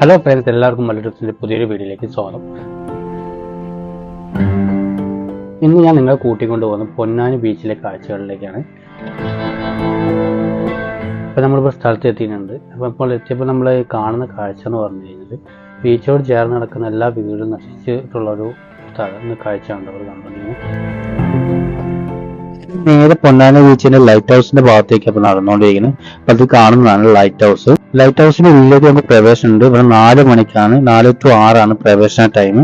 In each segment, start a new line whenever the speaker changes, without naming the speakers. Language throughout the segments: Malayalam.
ഹലോ ഫ്രണ്ട്സ് എല്ലാവർക്കും മലയാളത്തിന്റെ പുതിയൊരു വീഡിയോയിലേക്ക് സ്വാഗതം. ഇന്ന് ഞാൻ നിങ്ങളെ കൂട്ടിക്കൊണ്ട് പോകുന്നത് പൊന്നാനി ബീച്ചിലെ കാഴ്ചകളിലേക്കാണ്. അപ്പോൾ നമ്മളിപ്പോൾ സ്ഥലത്ത് എത്തിയിട്ടുണ്ട് അപ്പോൾ ഇപ്പോൾ എത്തിയപ്പോൾ നമ്മൾ കാണുന്ന കാഴ്ച എന്ന് പറഞ്ഞു കഴിഞ്ഞാൽ ബീച്ചോട് ചേർന്ന് നടക്കുന്ന എല്ലാ വീടും നശിച്ചിട്ടുള്ള ഒരു സ്ഥലം. കാഴ്ചയാണ് അവർ കണ്ടുകൊണ്ടിരിക്കുന്നത് നേരെ പൊന്നാനി ബീച്ചിന്റെ ലൈറ്റ് ഹൗസിന്റെ ഭാഗത്തേക്ക് അപ്പൊ നടന്നുകൊണ്ടിരിക്കുന്നത് അപ്പൊ അത് കാണുന്നതാണ് ലൈറ്റ് ഹൗസ് ലൈറ്റ് ഹൗസിന്റെ ഉള്ളിലേക്ക് നമുക്ക് പ്രവേശനം ഉണ്ട് ഇവിടെ നാല് മണിക്കാണ് നാല് ടു ആറാണ് പ്രവേശന ടൈം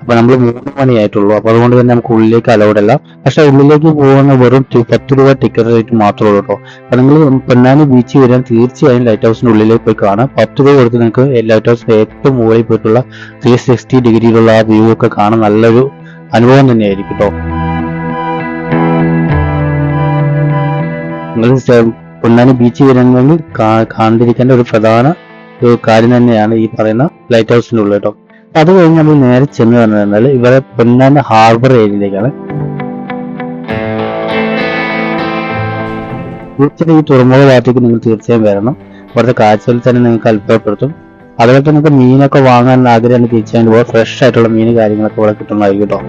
അപ്പൊ നമ്മൾ മൂന്ന് മണിയായിട്ടുള്ളൂ. അപ്പൊ അതുകൊണ്ട് തന്നെ നമുക്ക് ഉള്ളിലേക്ക് അലൗഡ് അല്ല. പക്ഷെ ഉള്ളിലേക്ക് പോകുന്ന വെറും പത്ത് രൂപ ടിക്കറ്റ് റേറ്റ് മാത്രമേ ഉള്ളൂ കേട്ടോ അപ്പൊ നിങ്ങൾ പൊന്നാനി ബീച്ച് വരാൻ തീർച്ചയായും ലൈറ്റ് ഹൗസിന്റെ ഉള്ളിലേക്ക് പോയി കാണാം. പത്ത് രൂപ കൊടുത്ത് നിങ്ങൾക്ക് ലൈറ്റ് ഹൗസിന്റെ ഏറ്റവും മുകളിൽ പോയിട്ടുള്ള ത്രീ സിക്സ്റ്റി ഡിഗ്രിയിലുള്ള ആ വ്യൂ ഒക്കെ കാണാൻ നല്ലൊരു അനുഭവം തന്നെയായിരിക്കും കേട്ടോ നിങ്ങൾ പൊന്നാനി ബീച്ച് വിവരങ്ങളിൽ കണ്ടിരിക്കേണ്ട ഒരു പ്രധാന ഒരു കാര്യം തന്നെയാണ് ഈ പറയുന്ന ലൈറ്റ് ഹൗസിന്റെ ഉള്ളിൽ കേട്ടോ. അത് കഴിഞ്ഞ് നമ്മൾ നേരെ ചെന്ന് പറഞ്ഞാൽ ഇവിടെ പൊന്നാനി ഹാർബർ ഏരിയയിലേക്കാണ് തീർച്ചയായും ഈ തുറമുഖ ഭാഗത്തേക്ക് നിങ്ങൾ തീർച്ചയായും വരണം. ഇവിടുത്തെ കാഴ്ചകൾ തന്നെ നിങ്ങൾക്ക് അത്ഭുതപ്പെടുത്തും. അതുപോലെ തന്നെ നിങ്ങൾക്ക് മീനൊക്കെ വാങ്ങാൻ ആഗ്രഹമാണ് തീർച്ചയായും ഇവിടെ ഫ്രഷ് ആയിട്ടുള്ള മീൻ കാര്യങ്ങളൊക്കെ ഇവിടെ കിട്ടുന്നതായിരിക്കും കേട്ടോ.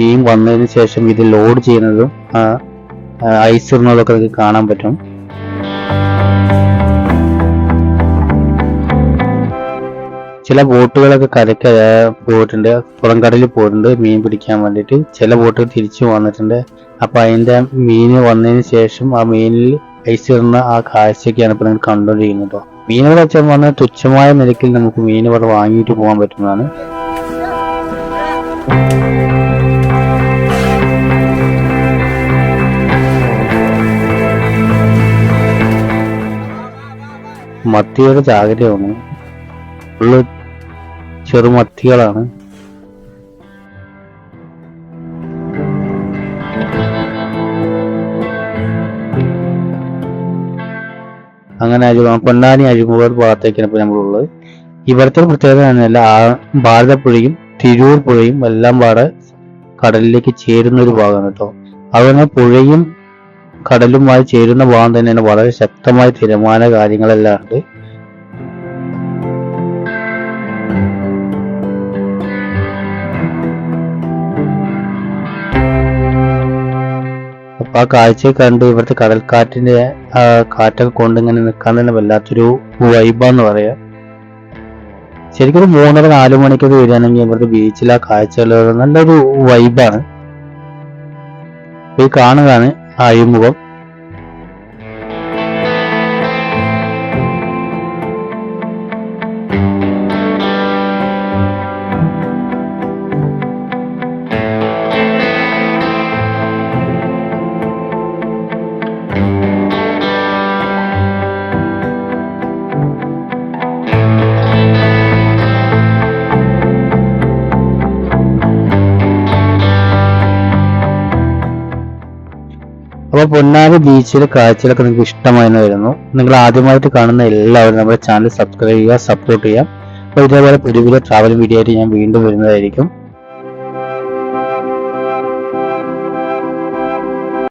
മീൻ വന്നതിന് ശേഷം ഇത് ലോഡ് ചെയ്യുന്നതും ഐസ് നിങ്ങൾക്ക് കാണാൻ പറ്റും. ചില ബോട്ടുകളൊക്കെ കരയ്ക്ക് ആ, പോയിട്ടുണ്ട്. പുറംകടലിൽ പോയിട്ടുണ്ട്. മീൻ പിടിക്കാൻ വേണ്ടിയിട്ട് ചില ബോട്ടുകൾ തിരിച്ചു വന്നിട്ടുണ്ട്. അപ്പൊ അതിന്റെ മീൻ വന്നതിന് ശേഷം ആ മീനിൽ ഐസ് ഇടുന്ന ആ കാഴ്ചയൊക്കെയാണ് ഇപ്പൊ നിങ്ങൾ കണ്ടുകൊണ്ടിരിക്കുന്നത് മീനുകൾ വെച്ചാൽ പറഞ്ഞാൽ തുച്ഛമായ നിരക്കിൽ നമുക്ക് മീൻ വാങ്ങിയിട്ട് പോകാൻ പറ്റുന്നതാണ്. മത്തിയുടെ ചാകരയാണ്. ഫുള്ള് ചെറുമത്തികളാണ് അങ്ങനെ പൊന്നാനി അഴിമുഖ ഭാഗത്തേക്കാണ് ഇപ്പോൾ നമ്മളുള്ളത്. ഇവിടുത്തെ പ്രത്യേകത ആ ഭാരതപ്പുഴയും തിരൂർ പുഴയും എല്ലാം പാടെ കടലിലേക്ക് ചേരുന്ന ഒരു ഭാഗമാണ് കേട്ടോ. അതുപോലെ പുഴയും കടലുമായി ചേരുന്ന ഭാഗം തന്നെയാണ്. വളരെ ശക്തമായ തിരമാല കാര്യങ്ങളെല്ലാം ഉണ്ട് അപ്പൊ ആ കാഴ്ച കണ്ട് ഇവിടുത്തെ കടൽക്കാറ്റിന്റെ കാറ്റൊക്കെ കൊണ്ട് ഇങ്ങനെ നിൽക്കാൻ തന്നെ വല്ലാത്തൊരു വൈബാന്ന് പറയാ. ശരിക്കും മൂന്നര നാല് മണിക്കൊക്കെ വരികയാണെങ്കിൽ ഇവിടുത്തെ ബീച്ചിൽ ആ കാഴ്ചകൾ നല്ലൊരു വൈബാണ് ഈ കാണുകയാണ്. അഴിമുഖം അപ്പൊ പൊന്നാനി ബീച്ചിലെ കാഴ്ചകളൊക്കെ നിങ്ങൾക്ക് ഇഷ്ടമായെന്ന് വരുന്നു നിങ്ങൾ ആദ്യമായിട്ട് കാണുന്ന എല്ലാവരും നമ്മുടെ ചാനൽ സബ്സ്ക്രൈബ് ചെയ്യുക സപ്പോർട്ട് ചെയ്യുക. അപ്പോൾ ഇതേപോലെ പുതിയ പുതിയ ട്രാവൽ വീഡിയോ ആയിട്ട് ഞാൻ വീണ്ടും വരുന്നതായിരിക്കും.